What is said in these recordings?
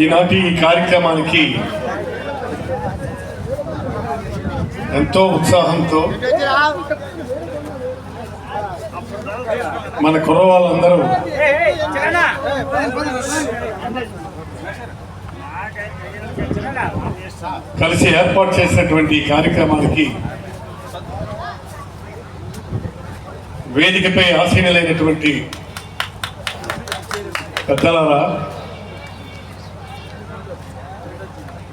ఈనాటి ఈ కార్యక్రమానికి ఎంతో ఉత్సాహంతో మన కుర్రవాళ్ళందరూ కలిసి ఏర్పాటు చేసినటువంటి ఈ కార్యక్రమానికి వేదికపై ఆసీనులైనటువంటి పెద్దలారా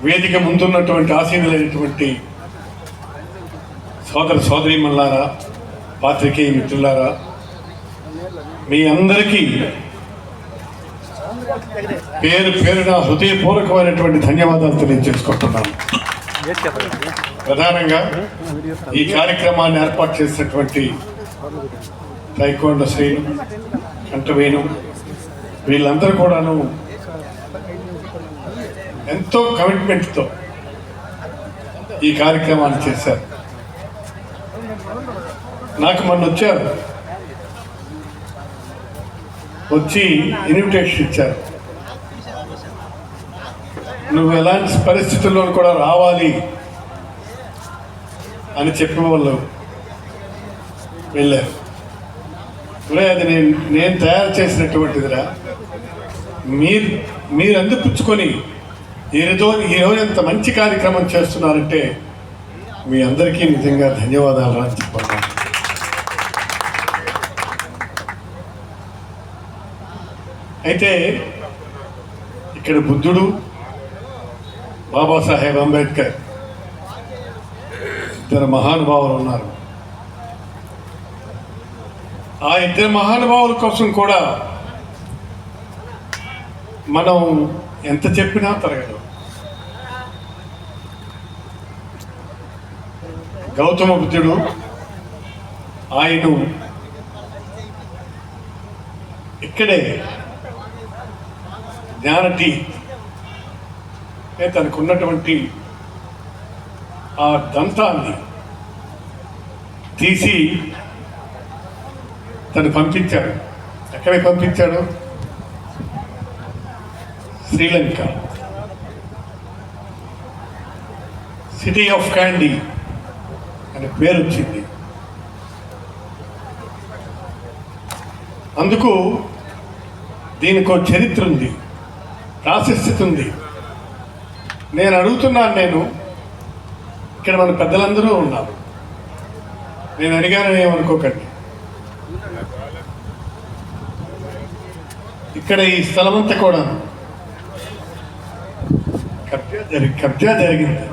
వేదిక ముందున్నటువంటి ఆసీనులైనటువంటి సోదర సోదరీమణులారా పాత్రికేయ మిత్రులారా మీ అందరికీ పేరు పేరున హృదయపూర్వకమైనటువంటి ధన్యవాదాలు తెలియజేసుకుంటున్నాను. ప్రధానంగా ఈ కార్యక్రమాన్ని ఏర్పాటు చేసినటువంటి తైకోండ శ్రీను కంఠవేణు వీళ్ళందరూ కూడాను ఎంతో కమిట్మెంట్తో ఈ కార్యక్రమాన్ని చేశారు. నాకు మొన్న వచ్చారు. వచ్చి ఇన్విటేషన్ ఇచ్చారు. నువ్వు ఎలాంటి పరిస్థితుల్లో కూడా రావాలి అని చెప్పిన వాళ్ళు వెళ్ళారు. ఒరే అది నేను నేను తయారు చేసినటువంటిదిరా. మీరు మీరు అందిపుచ్చుకొని ఈరోజు ఈరోజు ఎంత మంచి కార్యక్రమం చేస్తున్నారంటే మీ అందరికీ నిజంగా ధన్యవాదాలు రా చెప్పాలి. అయితే ఇక్కడ బుద్ధుడు బాబాసాహెబ్ అంబేద్కర్ ఇద్దరు మహానుభావులు ఉన్నారు. ఆ ఇద్దరు మహానుభావుల కోసం కూడా మనం ఎంత చెప్పినా తరగదు. గౌతమ బుద్ధుడు ఆయన ఇక్కడే జ్ఞానటి తనకు ఉన్నటువంటి ఆ దంతాన్ని తీసి తను పంపించాడు. ఎక్కడికి పంపించాడు? శ్రీలంక. సిటీ ఆఫ్ క్యాండీ అనే పేరు వచ్చింది అందుకు దీనికి ఒక చరిత్ర ఉంది ప్రాశస్త్యత ఉంది నేను అడుగుతున్నాను నేను ఇక్కడ మన పెద్దలందరూ ఉన్నారు. నేను అడిగాను ఏమనుకోకండి. ఇక్కడ ఈ స్థలమంతా కూడా కబ్జా జరిగి కబ్జా జరిగింది.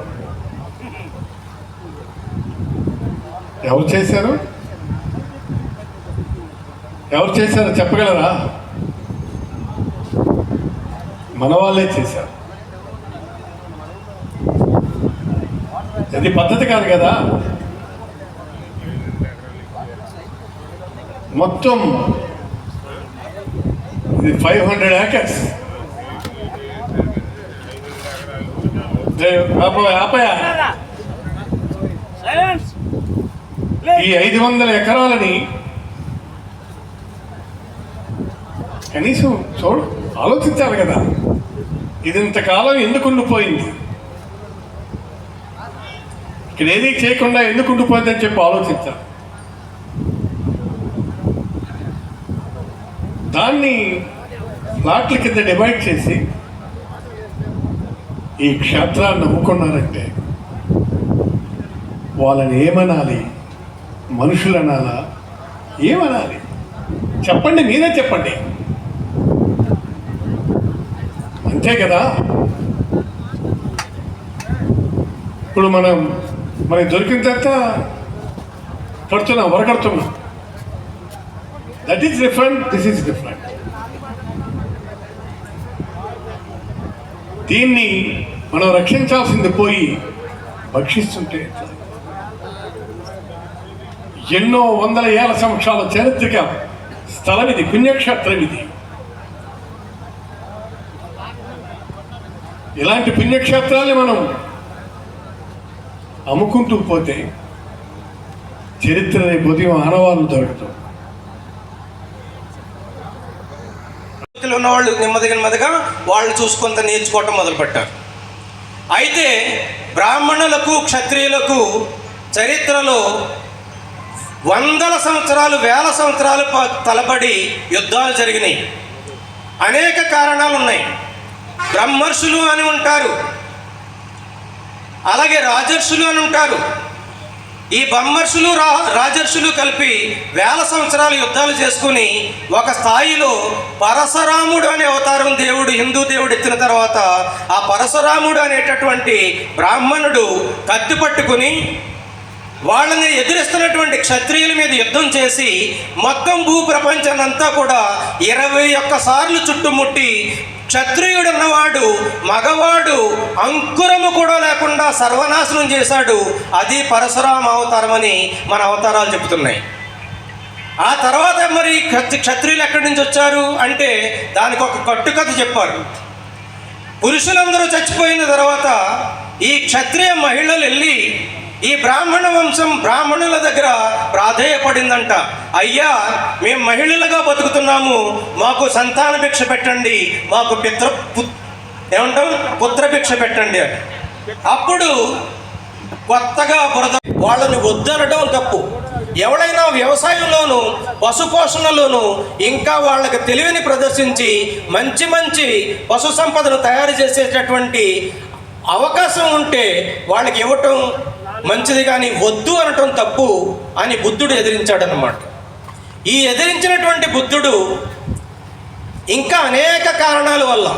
ఎవరు చేశారు? ఎవరు చేశారు చెప్పగలరా? మన వాళ్ళే చేశారు. అది పద్ధతి కాదు కదా? మొత్తం ఇది ఫైవ్ హండ్రెడ్ ఏకర్స్ ఆపయా? ఈ ఐదు వందల ఎకరాలని కనీసం చూడు ఆలోచించాలి కదా. ఇది ఇంతకాలం ఎందుకు ఉండిపోయింది? ఇక్కడ ఏది చేయకుండా ఎందుకు ఉండిపోయిందని చెప్పి ఆలోచించాలి. దాన్ని ప్లాట్ల కింద డివైడ్ చేసి ఈ క్షేత్రాన్ని నమ్ముకున్నారంటే వాళ్ళని ఏమనాలి? మనుషులు అనాలా ఏమనాలి? చెప్పండి మీరే చెప్పండి. అంతే కదా? ఇప్పుడు మనం మనకి దొరికిన తర్వాత కడుతున్నాం వరకడుతున్నాం. That is different this is different దీన్ని మనం రక్షించాల్సింది పోయి భక్షిస్తుంటే ఎట్లా? ఎన్నో వందల ఏళ్ళ సంవత్సరాల చారిత్రక స్థలం ఇది పుణ్యక్షేత్రం ఇది ఇలాంటి పుణ్యక్షేత్రాన్ని మనం అమ్ముకుంటూ పోతే చరిత్ర రేపు ఉదయం ఆనవాళ్ళు దొరుకుతాం. ఉన్నవాళ్ళు నెమ్మది నెమ్మదిగా వాళ్ళు చూసుకుంత నేర్చుకోవటం మొదలుపెట్టారు. అయితే బ్రాహ్మణులకు క్షత్రియులకు చరిత్రలో వందల సంవత్సరాలు వేల సంవత్సరాలు ప- తలబడి యుద్ధాలు జరిగినాయి. అనేక కారణాలు ఉన్నాయి బ్రహ్మర్షులు అని ఉంటారు. అలాగే రాజర్షులు అని ఉంటారు. ఈ బ్రహ్మర్షులు రా రాజర్షులు కలిపి వేల సంవత్సరాలు యుద్ధాలు చేసుకుని ఒక స్థాయిలో పరశురాముడు అనే అవతారం దేవుడు హిందూ దేవుడు ఎత్తిన తర్వాత ఆ పరశురాముడు అనేటటువంటి బ్రాహ్మణుడు కత్తి పట్టుకుని వాళ్ళని ఎదురిస్తున్నటువంటి క్షత్రియుల మీద యుద్ధం చేసి మొత్తం భూ కూడా ఇరవై ఒక్క సార్లు చుట్టుముట్టి క్షత్రియుడు ఉన్నవాడు మగవాడు అంకురము కూడా లేకుండా సర్వనాశనం చేశాడు. అది పరశురామ అవతారం అని మన అవతారాలు చెబుతున్నాయి. ఆ తర్వాత మరి క్షత్రియులు ఎక్కడి నుంచి వచ్చారు అంటే దానికి ఒక కట్టుకథ చెప్పారు. పురుషులందరూ చచ్చిపోయిన తర్వాత ఈ క్షత్రియ మహిళలు వెళ్ళి ఈ బ్రాహ్మణ వంశం బ్రాహ్మణుల దగ్గర ప్రాధేయపడిందంట. అయ్యా మేము మహిళలుగా బతుకుతున్నాము. మాకు సంతాన భిక్ష పెట్టండి. మాకు పిత్ర ఏమంటాం పుత్ర భిక్ష పెట్టండి అప్పుడు కొత్తగా బురద వాళ్ళని వద్దనడం తప్పు. ఎవడైనా వ్యవసాయంలోను పశుపోషణలోనూ ఇంకా వాళ్ళకి తెలివిని ప్రదర్శించి మంచి మంచి పశు సంపదను తయారు చేసేటటువంటి అవకాశం ఉంటే వాళ్ళకి ఇవ్వటం మంచిది కానీ వద్దు అనటం తప్పు అని బుద్ధుడు ఎదిరించాడనమాట ఈ ఎదిరించినటువంటి బుద్ధుడు ఇంకా అనేక కారణాల వల్ల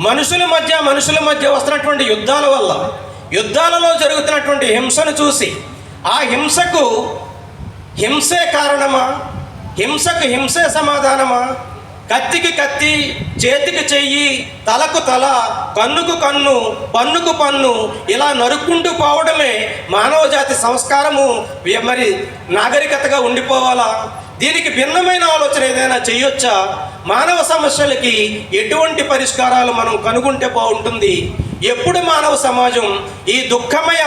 మనుషుల మధ్య మనుషుల మధ్య వస్తున్నటువంటి యుద్ధాల వల్ల యుద్ధాలలో జరుగుతున్నటువంటి హింసను చూసి ఆ హింసకు హింసే కారణమా? హింసకు హింసే సమాధానమా? కత్తికి కత్తి చేతికి చెయ్యి తలకు తల కన్నుకు కన్ను పన్నుకు పన్ను ఇలా నరుక్కుంటూ పోవడమే మానవ జాతి సంస్కారము మరి నాగరికతగా ఉండిపోవాలా? దీనికి భిన్నమైన ఆలోచన ఏదైనా చేయొచ్చా? మానవ సమస్యలకి ఎటువంటి పరిష్కారాలు మనం కనుగొంటే బాగుంటుంది? ఎప్పుడు మానవ సమాజం ఈ దుఃఖమయ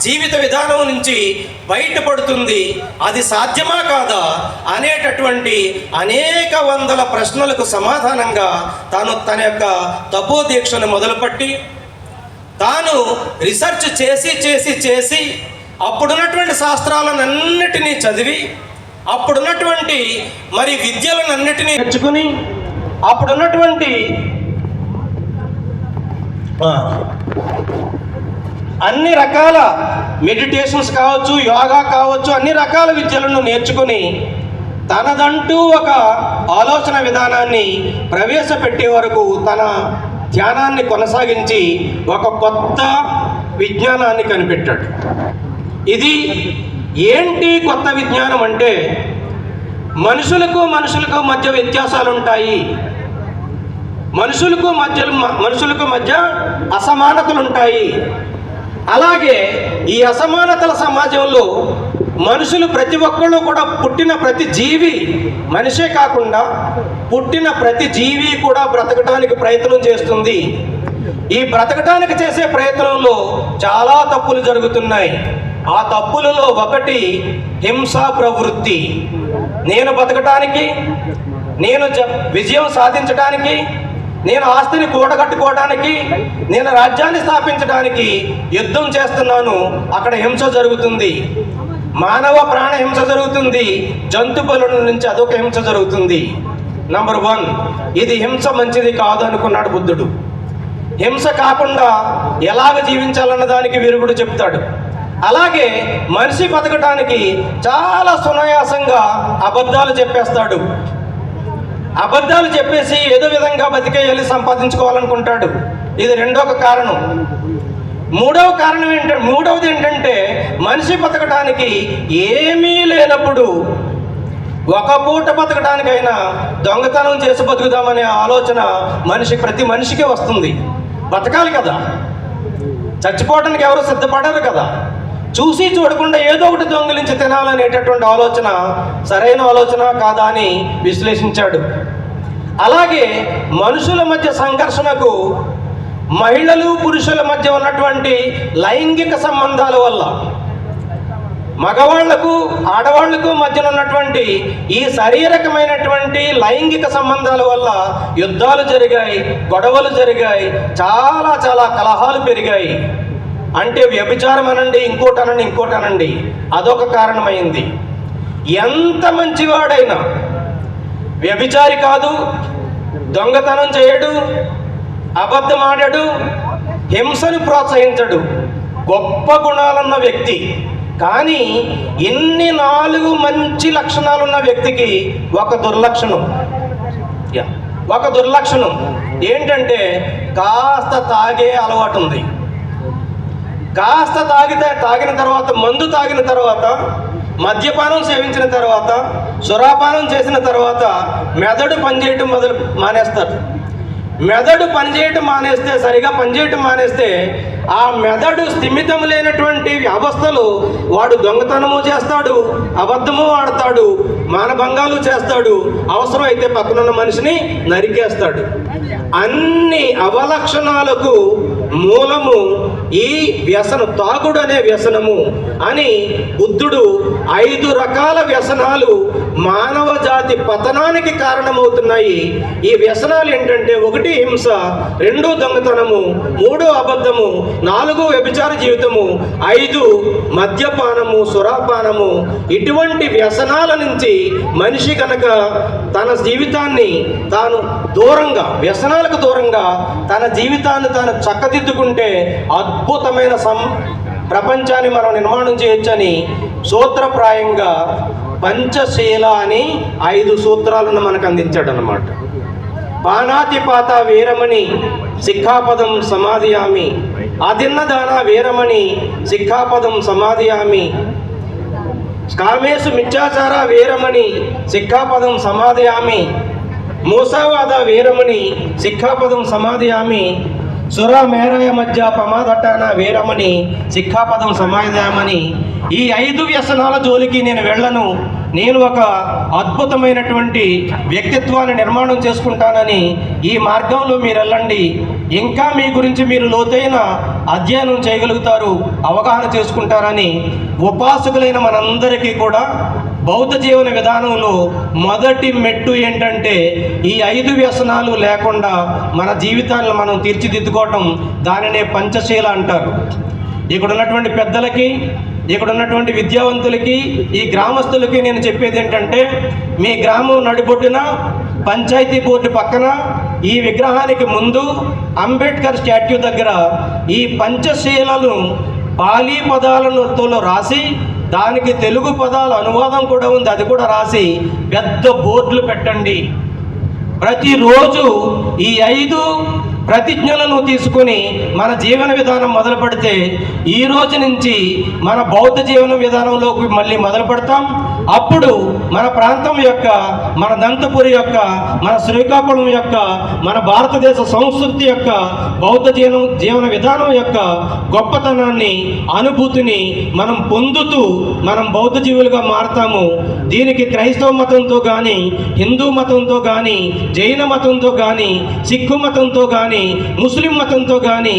జీవిత విధానం నుంచి బయటపడుతుంది? అది సాధ్యమా కాదా? అనేటటువంటి అనేక వందల ప్రశ్నలకు సమాధానంగా తాను తన యొక్క తపోదీక్షను మొదలుపెట్టి తాను రీసెర్చ్ చేసి చేసి చేసి అప్పుడున్నటువంటి శాస్త్రాలన్నిటినీ చదివి అప్పుడున్నటువంటి మరి విద్యలనన్నిటినీ నేర్చుకుని అప్పుడున్నటువంటి అన్ని రకాల మెడిటేషన్స్ కావచ్చు యోగా కావచ్చు అన్ని రకాల విద్యలను నేర్చుకుని తనదంటూ ఒక ఆలోచన విధానాన్ని ప్రవేశపెట్టే వరకు తన ధ్యానాన్ని కొనసాగించి ఒక కొత్త విజ్ఞానాన్ని కనిపెట్టాడు. ఇది ఏంటి కొత్త విజ్ఞానం అంటే మనుషులకు మనుషులకు మధ్య వ్యత్యాసాలు ఉంటాయి మనుషులకు మధ్య మనుషులకు మధ్య అసమానతలు ఉంటాయి అలాగే ఈ అసమానతల సమాజంలో మనుషులు ప్రతి ఒక్కళ్ళు కూడా పుట్టిన ప్రతి జీవి మనిషే కాకుండా పుట్టిన ప్రతి జీవి కూడా బ్రతకడానికి ప్రయత్నం చేస్తుంది. ఈ బ్రతకడానికి చేసే ప్రయత్నంలో చాలా తప్పులు జరుగుతున్నాయి. ఆ తప్పులలో ఒకటి హింసా ప్రవృత్తి. నేను బతకటానికి నేను జ- విజయం సాధించడానికి నేను ఆస్తిని కూడగట్టుకోవడానికి నేను రాజ్యాన్ని స్థాపించడానికి యుద్ధం చేస్తున్నాను. అక్కడ హింస జరుగుతుంది. మానవ ప్రాణ హింస జరుగుతుంది. జంతు నుంచి అదొక హింస జరుగుతుంది. నంబర్ వన్ ఇది హింస మంచిది కాదు అనుకున్నాడు బుద్ధుడు. హింస కాకుండా ఎలాగ జీవించాలన్న దానికి విరుగుడు చెప్తాడు. అలాగే మనిషి బతకడానికి చాలా సునాయాసంగా అబద్ధాలు చెప్పేస్తాడు. అబద్ధాలు చెప్పేసి ఏదో విధంగా బతికేయాలి సంపాదించుకోవాలనుకుంటాడు. ఇది రెండో కారణం. మూడవ కారణం ఏంటంటే మూడవది ఏంటంటే మనిషి బతకడానికి ఏమీ లేనప్పుడు ఒక పూట బతకడానికైనా దొంగతనం చేసి బతుకుదామనే ఆలోచన మనిషి ప్రతి మనిషికి వస్తుంది. బతకాలి కదా. చచ్చిపోవడానికి ఎవరు సిద్ధపడరు కదా. చూసి చూడకుండా ఏదో ఒకటి దొంగిలించి తినాలనేటటువంటి ఆలోచన సరైన ఆలోచన కాదా అని విశ్లేషించాడు. అలాగే మనుషుల మధ్య సంఘర్షణకు మహిళలు పురుషుల మధ్య ఉన్నటువంటి లైంగిక సంబంధాల వల్ల మగవాళ్ళకు ఆడవాళ్ళకు మధ్యన ఉన్నటువంటి ఈ శారీరకమైనటువంటి లైంగిక సంబంధాల వల్ల యుద్ధాలు జరిగాయి గొడవలు జరిగాయి చాలా చాలా కలహాలు పెరిగాయి. అంటే వ్యభిచారం అనండి ఇంకోటి అనండి ఇంకోటి అనండి. అదొక కారణమైంది. ఎంత మంచివాడైనా వ్యభిచారి కాదు దొంగతనం చేయడు అబద్ధమాడడు హింసను ప్రోత్సహించడు. గొప్ప గుణాలున్న వ్యక్తి. కానీ ఇన్ని నాలుగు మంచి లక్షణాలున్న వ్యక్తికి ఒక దుర్లక్షణం. యా, ఒక దుర్లక్షణం. ఏంటంటే కాస్త తాగే అలవాటు ఉంది కాస్త తాగితే తాగిన తర్వాత మందు తాగిన తర్వాత మద్యపానం సేవించిన తర్వాత సురాపానం చేసిన తర్వాత మెదడు పనిచేయటం మొదలు మానేస్తారు. మెదడు పనిచేయటం మానేస్తే సరిగా పనిచేయటం మానేస్తే ఆ మెదడు స్థిమితం లేనటువంటి అవస్థలు వాడు దొంగతనము చేస్తాడు అబద్ధము ఆడతాడు మానభంగాలు చేస్తాడు అవసరం అయితే పక్కనున్న మనిషిని నరికేస్తాడు. అన్ని అవలక్షణాలకు మూలము ఈ వ్యసనం తాగుడు అనే వ్యసనము అని బుద్ధుడు ఐదు రకాల వ్యసనాలు మానవ జాతి పతనానికి కారణమవుతున్నాయి. ఈ వ్యసనాలు ఏంటంటే ఒకటి హింస రెండు దొంగతనము మూడు అబద్ధము నాలుగు వ్యభిచార జీవితము ఐదు మద్యపానము సురాపానము. ఇటువంటి వ్యసనాల నుంచి మనిషి కనుక తన జీవితాన్ని తాను దూరంగా వ్యసనాలకు దూరంగా తన జీవితాన్ని తాను చక్కదిద్దుకుంటే అద్భుతమైన సం ప్రపంచాన్ని మనం నిర్మాణం చేయొచ్చని సూత్రప్రాయంగా పంచశీల అని ఐదు సూత్రాలను మనకు అందించాడు అనమాట పానాతిపాత వీరమణి సిక్ఖాపదం సమాధియామి. అదిన్నదాన వీరమణి సిక్ఖాపదం సమాధియామి. కామేశు మిథ్యాచార వీరమణి సిక్ఖాపదం సమాధియామి. మూసావాద వీరమణి సిక్ఖాపదం సమాధియామి. సుర మేరయ మధ్య ప్రమాదటాన వీరమణి శిఖాపదం సమాధియామని. ఈ ఐదు వ్యసనాల జోలికి నేను వెళ్ళను. నేను ఒక అద్భుతమైనటువంటి వ్యక్తిత్వాన్ని నిర్మాణం చేసుకుంటానని ఈ మార్గంలో మీరు వెళ్ళండి. ఇంకా మీ గురించి మీరు లోతైన అధ్యయనం చేయగలుగుతారు అవగాహన చేసుకుంటారని ఉపాసకులైన మనందరికీ కూడా బౌద్ధ జీవన విధానంలో మొదటి మెట్టు ఏంటంటే ఈ ఐదు వ్యసనాలు లేకుండా మన జీవితాలను మనం తీర్చిదిద్దుకోవటం దానినే పంచశీల అంటారు. ఇక్కడ ఉన్నటువంటి పెద్దలకి ఇక్కడ ఉన్నటువంటి విద్యావంతులకి ఈ గ్రామస్తులకి నేను చెప్పేది ఏంటంటే మీ గ్రామం నడిబొడ్డున పంచాయతీ బోర్డు పక్కన ఈ విగ్రహానికి ముందు అంబేద్కర్ స్టాట్యూ దగ్గర ఈ పంచశీలను పాలీ పదాలతో రాసి దానికి తెలుగు పదాల అనువాదం కూడా ఉంది అది కూడా రాసి పెద్ద బోర్డులు పెట్టండి. ప్రతిరోజు ఈ ఐదు ప్రతిజ్ఞలను తీసుకొని మన జీవన విధానం మొదలు పెడితే ఈ రోజు నుంచి మన బౌద్ధ జీవన విధానంలోకి మళ్ళీ మొదలు పెడతాం. అప్పుడు మన ప్రాంతం యొక్క మన దంతపురి యొక్క మన శ్రీకాకుళం యొక్క మన భారతదేశ సంస్కృతి యొక్క బౌద్ధ జీవన జీవన విధానం యొక్క గొప్పతనాన్ని అనుభూతిని మనం పొందుతూ మనం బౌద్ధ జీవులుగా మారతాము. దీనికి క్రైస్తవ మతంతో కానీ హిందూ మతంతో కానీ జైన మతంతో కానీ సిక్కు మతంతో కానీ ముస్లిం మతంతో కానీ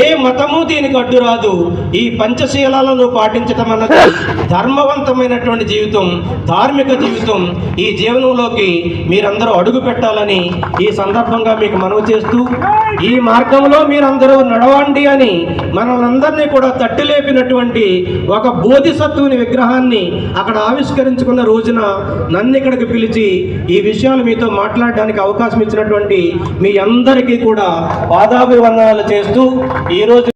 ఏ మతము దీనికి అడ్డు రాదు ఈ పంచశీలాలను పాటించడం అన్నది ధర్మవంతమైనటువంటి జీవితం. జీవితం ధార్మిక జీవితం ఈ జీవనంలోకి మీరందరూ అడుగు పెట్టాలని ఈ సందర్భంగా మీకు మనవి చేస్తూ ఈ మార్గంలో మీరందరూ నడవండి అని మనల్ని కూడా తట్టి లేపినటువంటి ఒక బోధిసత్వుని విగ్రహాన్ని అక్కడ ఆవిష్కరించుకున్న రోజున నన్ను ఇక్కడికి పిలిచి ఈ విషయాలు మీతో మాట్లాడడానికి అవకాశం ఇచ్చినటువంటి మీ అందరికీ కూడా పాదాభివందనాలు చేస్తూ ఈరోజు